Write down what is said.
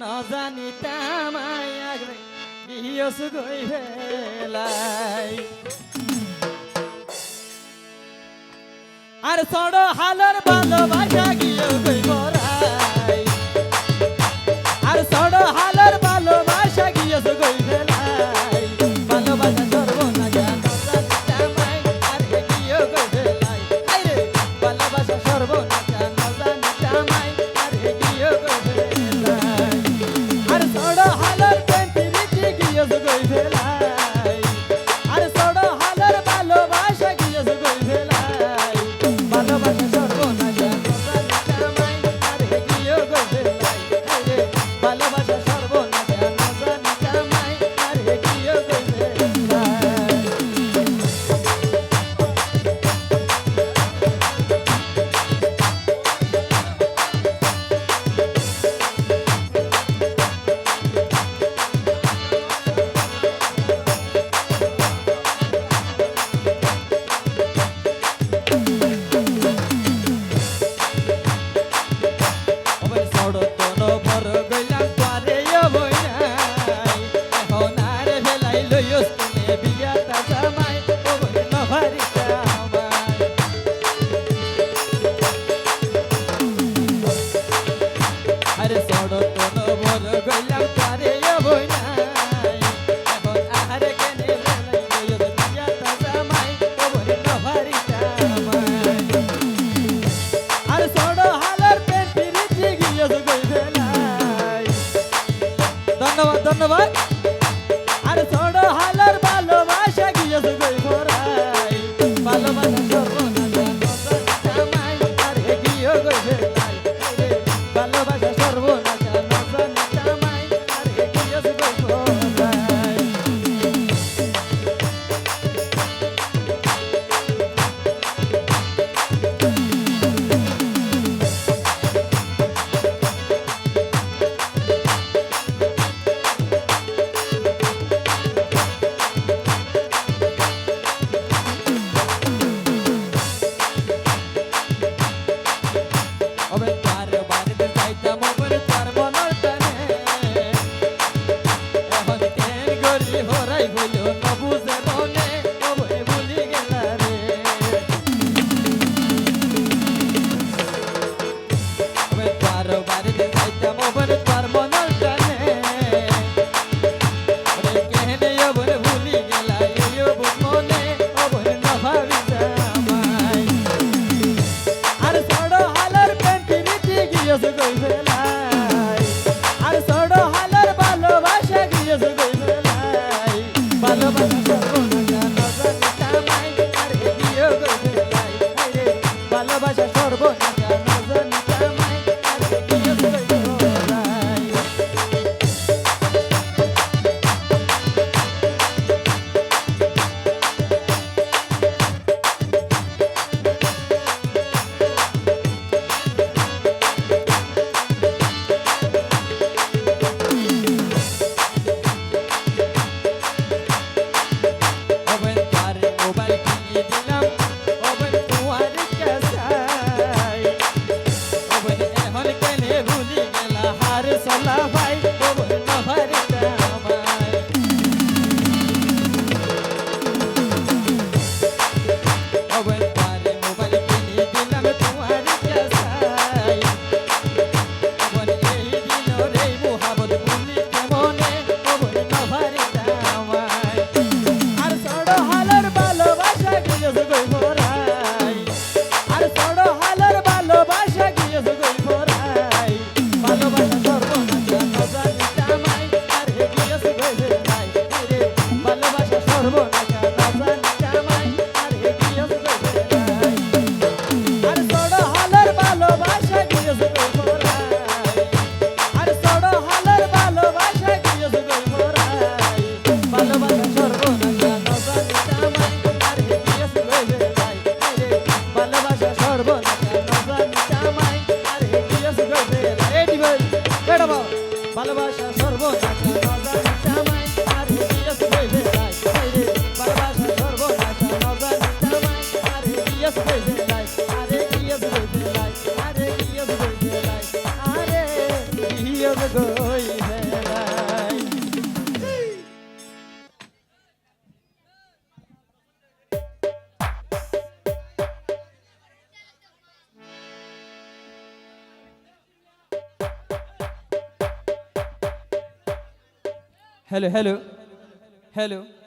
নজানিতাম বিয়স গই ভেলাই আর সড় হালর ভালোবাসা গিয়ে গই বড় crazy. ধন্যবাদ। ভালোবাসা ভালোবাসা সর্বদা hello hello. Hello.